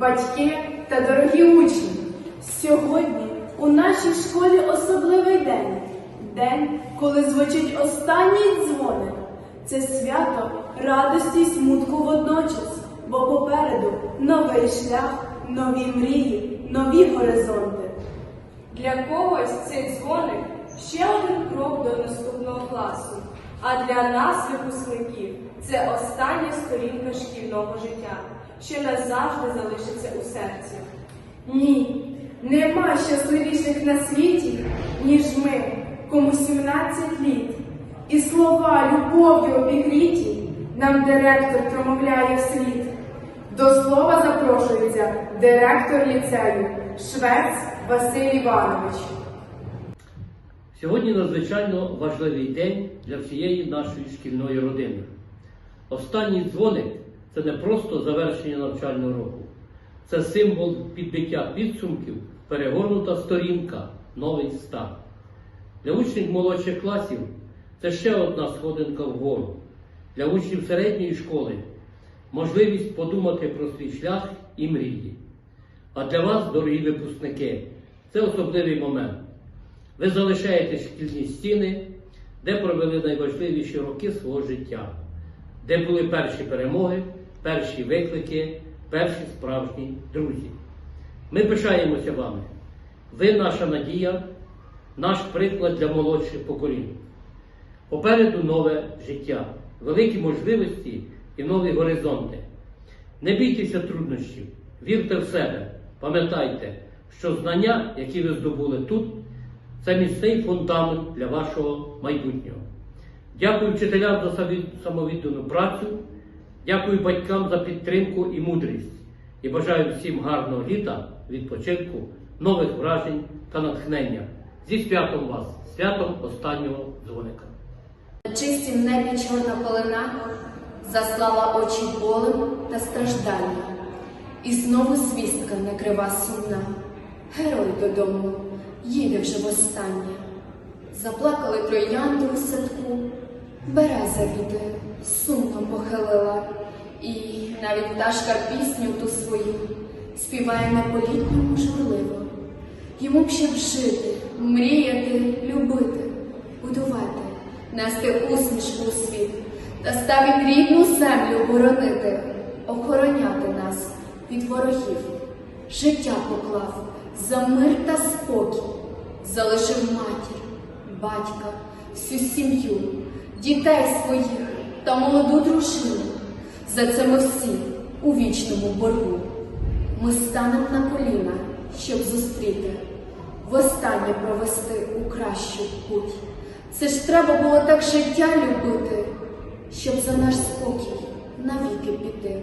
Батьки та дорогі учні, сьогодні у нашій школі особливий день. День, коли звучить останній дзвоник. Це свято радості й смутку водночас, бо попереду новий шлях, нові мрії, нові горизонти. Для когось цей дзвоник ще один крок до наступного класу. А для нас, випускників, це остання сторінка шкільного життя, що назавжди залишиться у серці. Ні, нема щасливіших на світі, ніж ми, кому 17 літ. І слова любов'ю обігріті нам директор промовляє вслід. До слова запрошується директор ліцею Швець Василь Іванович. Сьогодні надзвичайно важливий день для всієї нашої шкільної родини. Останній дзвоник це не просто завершення навчального року, це символ підбиття підсумків, перегорнута сторінка, новий старт. Для учнів молодших класів це ще одна сходинка вгору. Для учнів середньої школи можливість подумати про свій шлях і мрії. А для вас, дорогі випускники, це особливий момент. Ви залишаєте шкільні стіни, де провели найважливіші роки свого життя, де були перші перемоги, перші виклики, перші справжні друзі. Ми пишаємося вами. Ви наша надія, наш приклад для молодших поколінь. Попереду нове життя, великі можливості і нові горизонти. Не бійтеся труднощів, вірте в себе, пам'ятайте, що знання, які ви здобули тут, це міцний фундамент для вашого майбутнього. Дякую вчителям за самовіддану працю, дякую батькам за підтримку і мудрість. І бажаю всім гарного літа, відпочинку, нових вражень та натхнення. Зі святом вас, святом останнього дзвоника. На чистім небі чорна полина заслала очі болем та страждання. І знову звістка некрива сумна. Герой додому їде вже востаннє. Заплакали троянди у садку, береза віти сумно похилила, і навіть пташка пісню ту свою співає не по-літньому журливо. Йому б ще б жити, мріяти, любити, будувати, нести усмішку у світ та ставить рідну землю боронити, охороняти нас від ворогів. Життя поклав за мир та спокій, залишив матір, батька, всю сім'ю, дітей своїх та молоду дружину. За це ми всі у вічному боргу. Ми станемо на коліна, щоб зустріти, востаннє провести у кращу путь. Це ж треба було так життя любити, щоб за наш спокій навіки піти.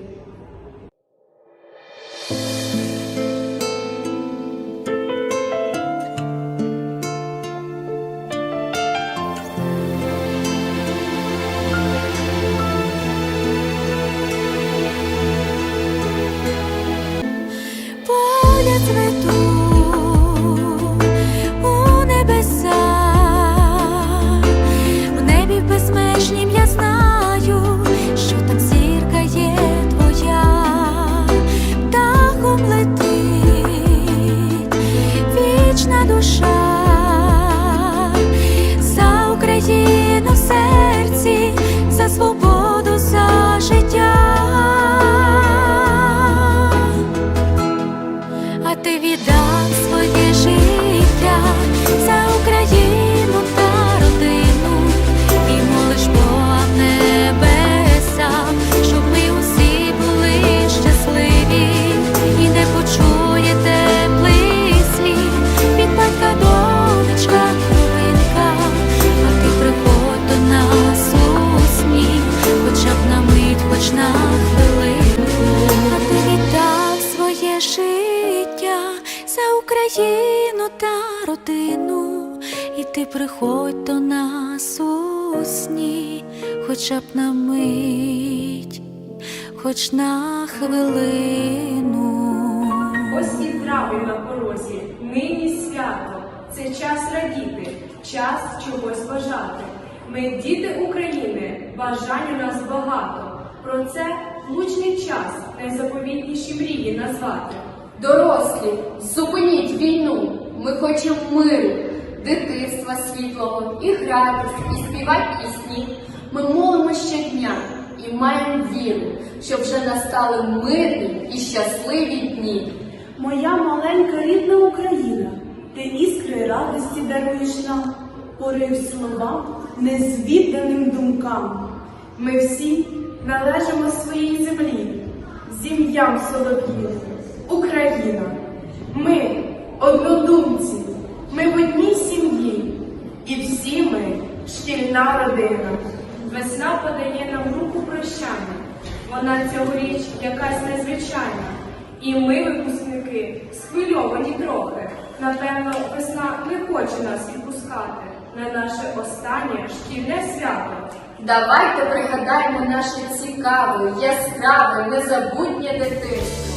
Україну та родину, і ти приходь до нас у сні, хоча б на мить, хоч на хвилину. Ось і трави на порозі, нині свято, це час радіти, час чогось бажати. Ми діти України, бажань у нас багато. Про це влучний час найзаповітніші мрії назвати. Дорослі, зупиніть війну. Ми хочемо миру, дитинства світлого, і гратись, і співати пісні. Ми молимо щодня і маємо віру, що вже настали мирні і щасливі дні. Моя маленька рідна Україна, ти іскри радості даруєш нам, порив словам, незвіданим думкам. Ми всі належимо своїй землі, зім'ям солов'їв, Україна. Ми однодумці, ми в одній сім'ї, і всі ми шкільна родина. Весна подає нам руку прощання. Вона цьогоріч якась незвичайна. І ми, випускники, схвильовані трохи. Напевно, весна не хоче нас відпускати на наше останнє шкільне свято. Давайте пригадаємо наше цікаве, яскраве, незабутнє дитинство.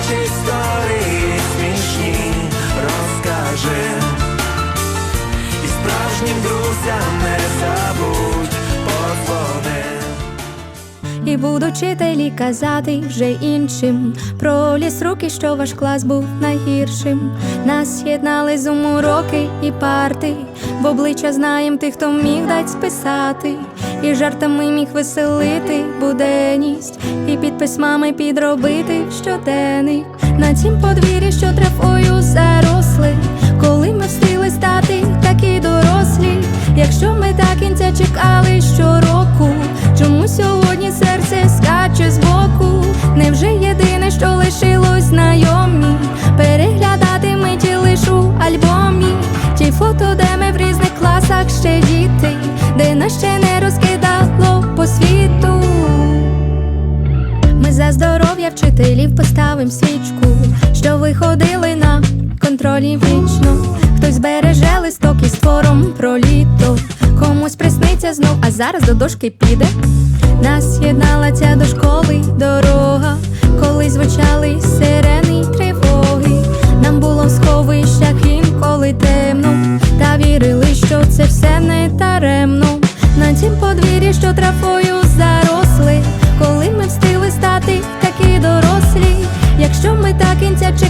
Дитячі історії смішні. Розкажи. І справжнім друзям не забудь. Подзвони І будуть вчителі казати вже іншим. Про ліс руки, що ваш клас був найгіршим. Нас єднали зум уроки і парти, в обличчя знаєм тих, хто міг дать списати, і жартами міг веселити буденність, і під письмами підробити щоденник. На цім подвір'ї, що травою заросли, коли ми встигли стати такі дорослі, якщо ми до кінця чекали щороку, чому що лишилось знайомі? Переглядати миті лиш у альбомі, ті фото, де ми в різних класах ще діти, де нас ще не розкидало по світу. Ми за здоров'я вчителів поставим свічку, що виходили на контролі вічно. Хтось береже листок із твором про літо, комусь присниться знов, а зараз до дошки піде. Нас єднала ця до дорога, коли звучали сирени й тривоги. Нам було в сховищах інколи темно, та вірили, що це все не таремно. На тім подвір'ї, що трафою заросли, коли ми встигли стати такі дорослі. Якщо ми до кінця чекали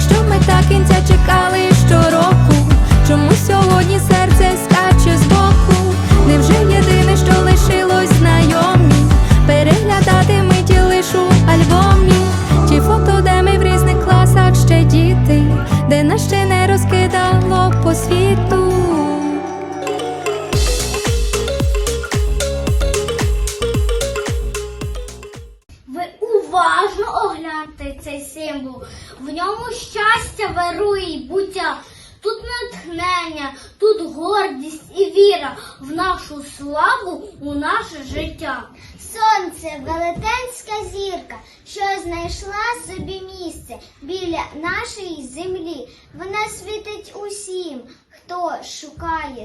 Якщо ми так кінця чекали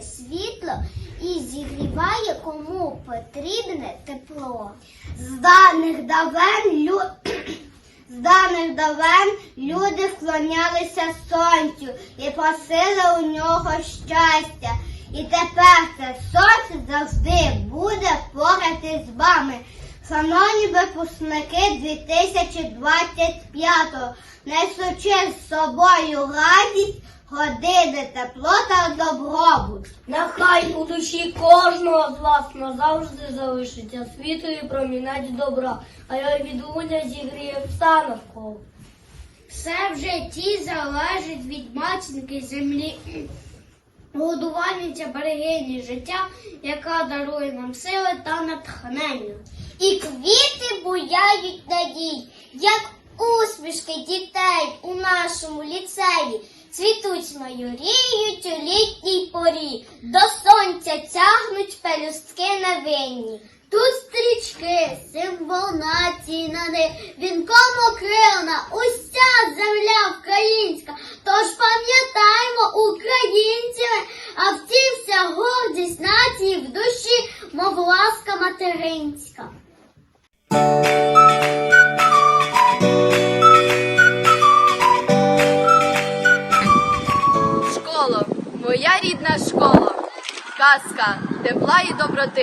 світло і зігріває кому потрібне тепло. З давних давен лю... З давних давен люди вклонялися сонцю і просили у нього щастя. І тепер це сонце завжди буде поряд із вами. Шановні випускники 2025-го, несучи з собою радість, години тепло та добробут. Нехай у душі кожного з вас назавжди залишиться світло і промінець добра, а я відлуння зігріє все навколо. Все в житті залежить від матінки землі. Годувальниця берегині життя, яка дарує нам сили та натхнення. І квіти буяють надій, як усмішки дітей у нашому ліцеї. Цвітуть майоріють у літній порі, до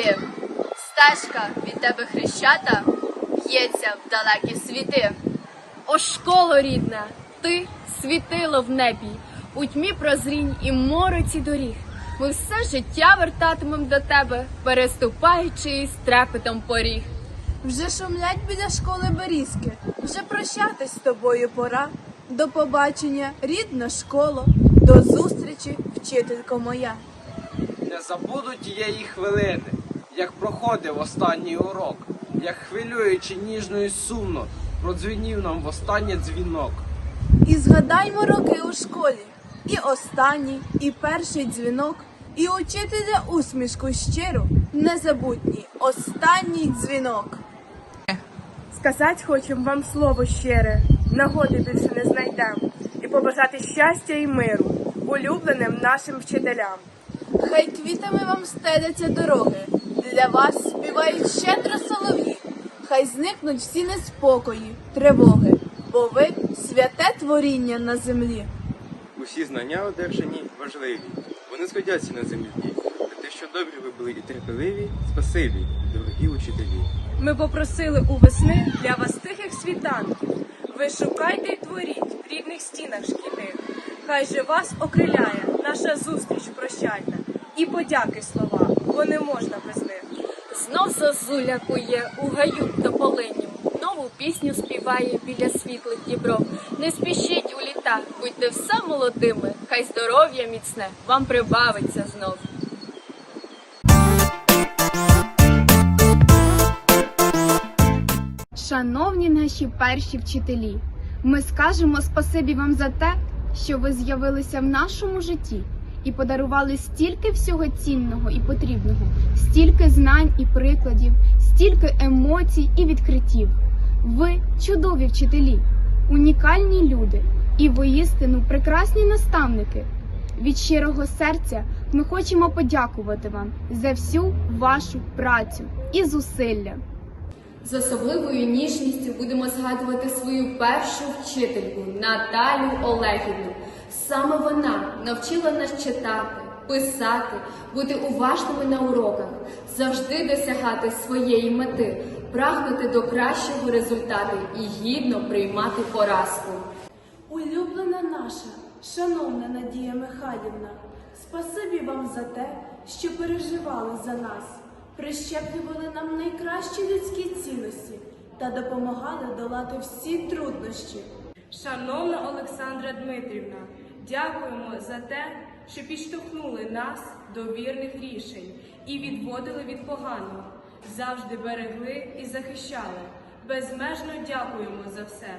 і стежка від тебе хрещата б'ється в далекі світи. О, школо рідна, ти світило в небі, у тьмі прозрінь і мороці доріг. Ми все життя вертатимем до тебе, переступаючи із трепетом поріг. Вже шумлять біля школи берізки, вже прощатись з тобою пора. До побачення, рідна школа, до зустрічі, вчителько моя. Не забуду тієї хвилини, як проходив останній урок, як хвилюючи ніжно і сумно, продзвенів нам востаннє дзвінок. І згадаймо роки у школі, і останній, і перший дзвінок, і учителя усмішку щиру, незабутній останній дзвінок. Сказать хочем вам слово щире, нагоди більше не знайдем, і побажати щастя і миру улюбленим нашим вчителям. Хай квітами вам стеляться дороги, для вас співають щедро солов'ї, хай зникнуть всі неспокої, тривоги, бо ви святе творіння на землі. Усі знання одержані важливі. Вони згодяться на землі. За те, що добрі ви були і терпеливі, спасибі, дорогі учителі. Ми попросили у весни для вас тихих світанків. Ви шукайте й творіть в рідних стінах шкільних. Хай же вас окриляє наша зустріч прощальна, і подяки слова, бо не можна без них. Знов зозуля кує у гаю та полиню. Нову пісню співає біля світлих дібров. Не спішіть у літа, будьте все молодими, хай здоров'я міцне вам прибавиться знов. Шановні наші перші вчителі, ми скажемо спасибі вам за те, що ви з'явилися в нашому житті і подарували стільки всього цінного і потрібного, стільки знань і прикладів, стільки емоцій і відкриттів. Ви чудові вчителі, унікальні люди і воістину прекрасні наставники. Від щирого серця ми хочемо подякувати вам за всю вашу працю і зусилля. З особливою ніжністю будемо згадувати свою першу вчительку Наталю Олегівну. Саме вона навчила нас читати, писати, бути уважними на уроках, завжди досягати своєї мети, прагнути до кращого результату і гідно приймати поразку. Улюблена наша, шановна Надія Михайлівна, спасибі вам за те, що переживали за нас, прищеплювали нам найкращі людські цінності та допомагали долати всі труднощі. Шановна Олександра Дмитрівна, дякуємо за те, що підштовхнули нас до вірних рішень і відводили від поганого, завжди берегли і захищали. Безмежно дякуємо за все.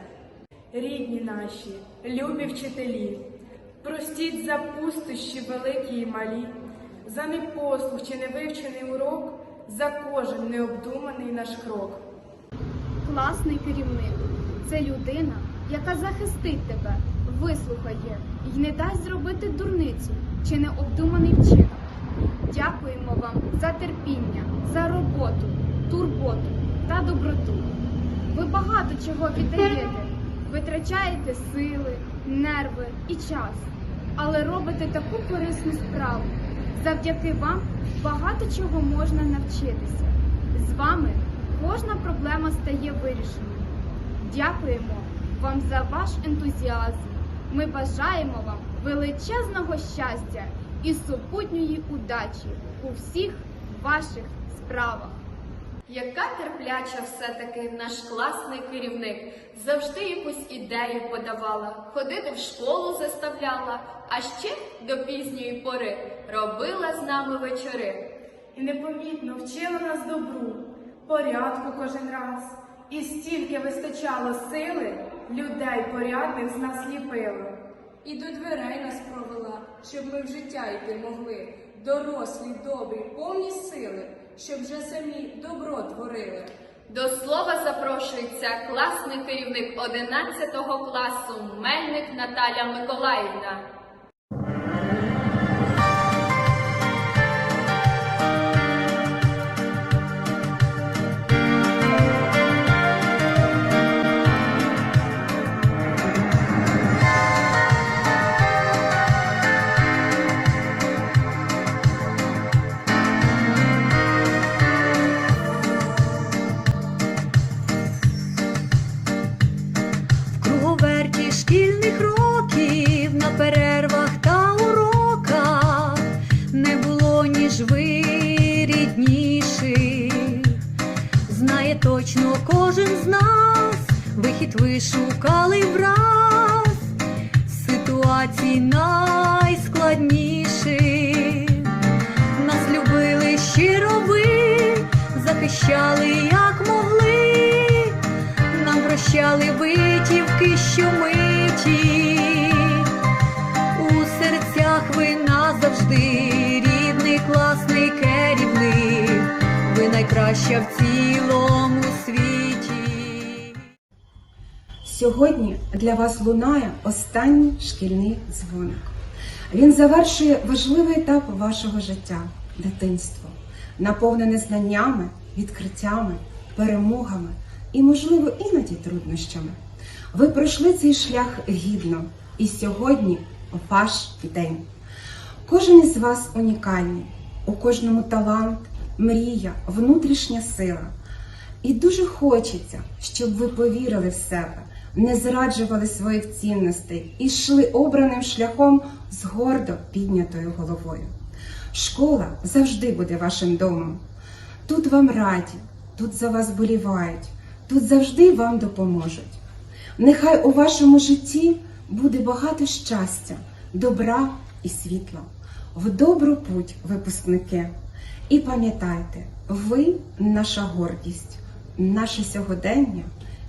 Рідні наші, любі вчителі, простіть за пустощі великі і малі, за непослух чи невивчений урок, за кожен необдуманий наш крок. Класний керівник це людина, яка захистить тебе, вислухає і не дасть зробити дурницю чи необдуманий вчинок. Дякуємо вам за терпіння, за роботу, турботу та доброту. Ви багато чого віддаєте, витрачаєте сили, нерви і час, але робите таку корисну справу. Завдяки вам багато чого можна навчитися. З вами кожна проблема стає вирішеною. Дякуємо вам за ваш ентузіазм. Ми бажаємо вам величезного щастя і супутньої удачі у всіх ваших справах. Яка терпляча все-таки наш класний керівник. Завжди якусь ідею подавала, ходити в школу заставляла, а ще до пізньої пори робила з нами вечори. І непомітно вчила нас добру, порядку кожен раз. І стільки вистачало сили, людей порядних з нас ліпило. І до дверей нас провела, щоб ми в життя йти могли. Дорослі, добрі, повні сили, щоб вже самі добро творили. До слова запрошується класний керівник 11 класу Мельник Наталя Миколаївна. Ви найкраща в цілому світі. Сьогодні для вас лунає останній шкільний дзвоник. Він завершує важливий етап вашого життя дитинство, наповнене знаннями, відкриттями, перемогами і, можливо, іноді труднощами. Ви пройшли цей шлях гідно, і сьогодні ваш день. Кожен із вас унікальний, у кожному талант, мрія, внутрішня сила. І дуже хочеться, щоб ви повірили в себе, не зраджували своїх цінностей і йшли обраним шляхом з гордо піднятою головою. Школа завжди буде вашим домом. Тут вам раді, тут за вас болівають, тут завжди вам допоможуть. Нехай у вашому житті буде багато щастя, добра і світла. В добру путь, випускники. І пам'ятайте, ви наша гордість, наше сьогодення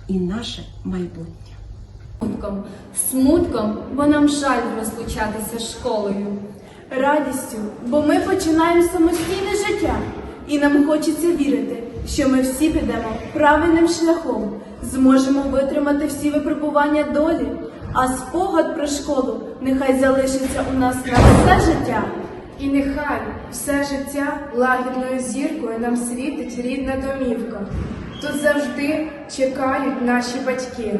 і наше майбутнє. Смутком, смутком, бо нам жаль розлучатися з школою. Радістю, бо ми починаємо самостійне життя, і нам хочеться вірити, що ми всі підемо правильним шляхом, зможемо витримати всі випробування долі, а спогад про школу нехай залишиться у нас на все життя. І нехай все життя лагідною зіркою нам світить рідна домівка. Тут завжди чекають наші батьки.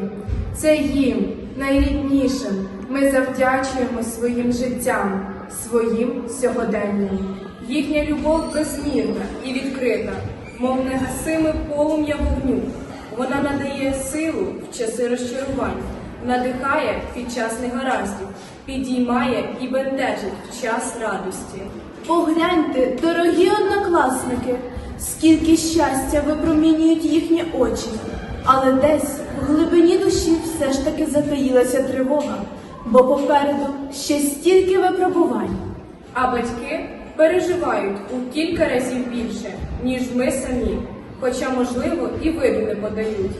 Це їм, найріднішим, ми завдячуємо своїм життям, своїм сьогоденням. Їхня любов безмірна і відкрита, мов негасиме полум'я вогню. Вона надає силу в часи розчарувань, надихає під час негараздів, підіймає і бентежить в час радості. Погляньте, дорогі однокласники, скільки щастя випромінюють їхні очі, але десь в глибині душі все ж таки затаїлася тривога, бо попереду ще стільки випробувань. А батьки переживають у кілька разів більше, ніж ми самі, хоча, можливо, і виду не подають.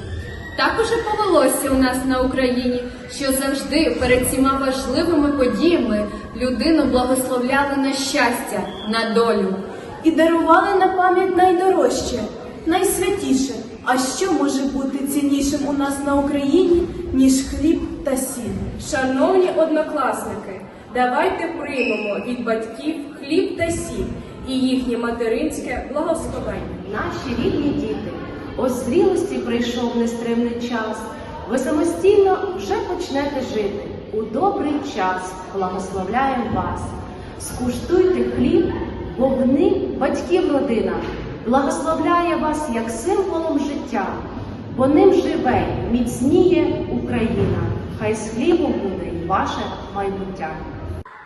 Так уже повелося у нас на Україні, що завжди перед цими важливими подіями людину благословляли на щастя, на долю. І дарували на пам'ять найдорожче, найсвятіше. А що може бути ціннішим у нас на Україні, ніж хліб та сіль? Шановні однокласники, давайте приймемо від батьків хліб та сіль і їхнє материнське благословення. Наші рідні діти, у зрілості прийшов нестримний час. Ви самостійно вже почнете жити. У добрий час благословляємо вас. скуштуйте хліб, бо в ним батьків родина благословляє вас як символом життя, бо ним живе, міцніє Україна. Хай з хлібом буде й ваше майбуття.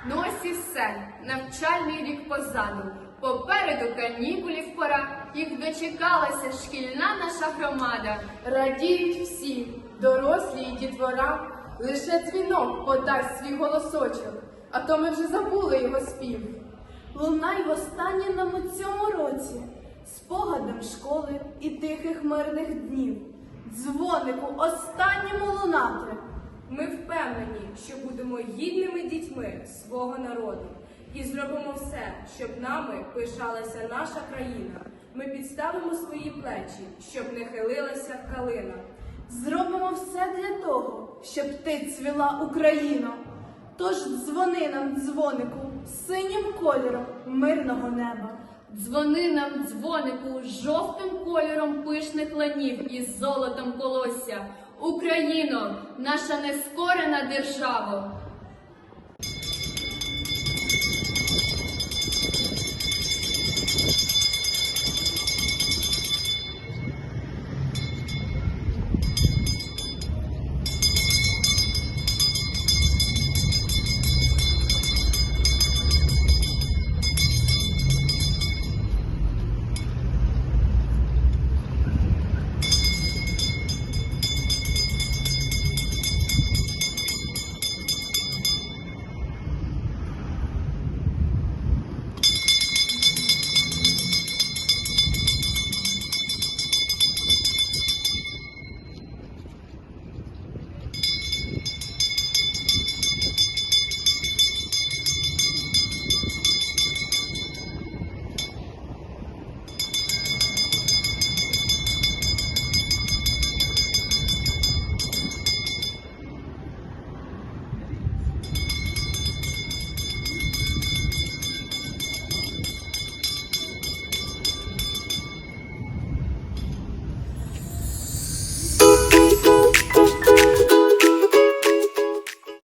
Ну ось і все, навчальний рік позаду. Попереду канікулів пора, їх дочекалася шкільна наша громада. Радіють всі, дорослі і дітвора, лише дзвінок подасть свій голосочок, а то ми вже забули його спів. Лунай востаннє нам у цьому році, спогадом школи і тихих мирних днів, дзвонику останньому лунати. Ми впевнені, що будемо гідними дітьми свого народу і зробимо все, щоб нами пишалася наша країна. Ми підставимо свої плечі, щоб не хилилася калина. Зробимо все для того, щоб ти цвіла Україно. Тож дзвони нам, дзвонику, синім кольором мирного неба. Дзвони нам, дзвонику, жовтим кольором пишних ланів із золотом колосся. Україно, наша нескорена держава,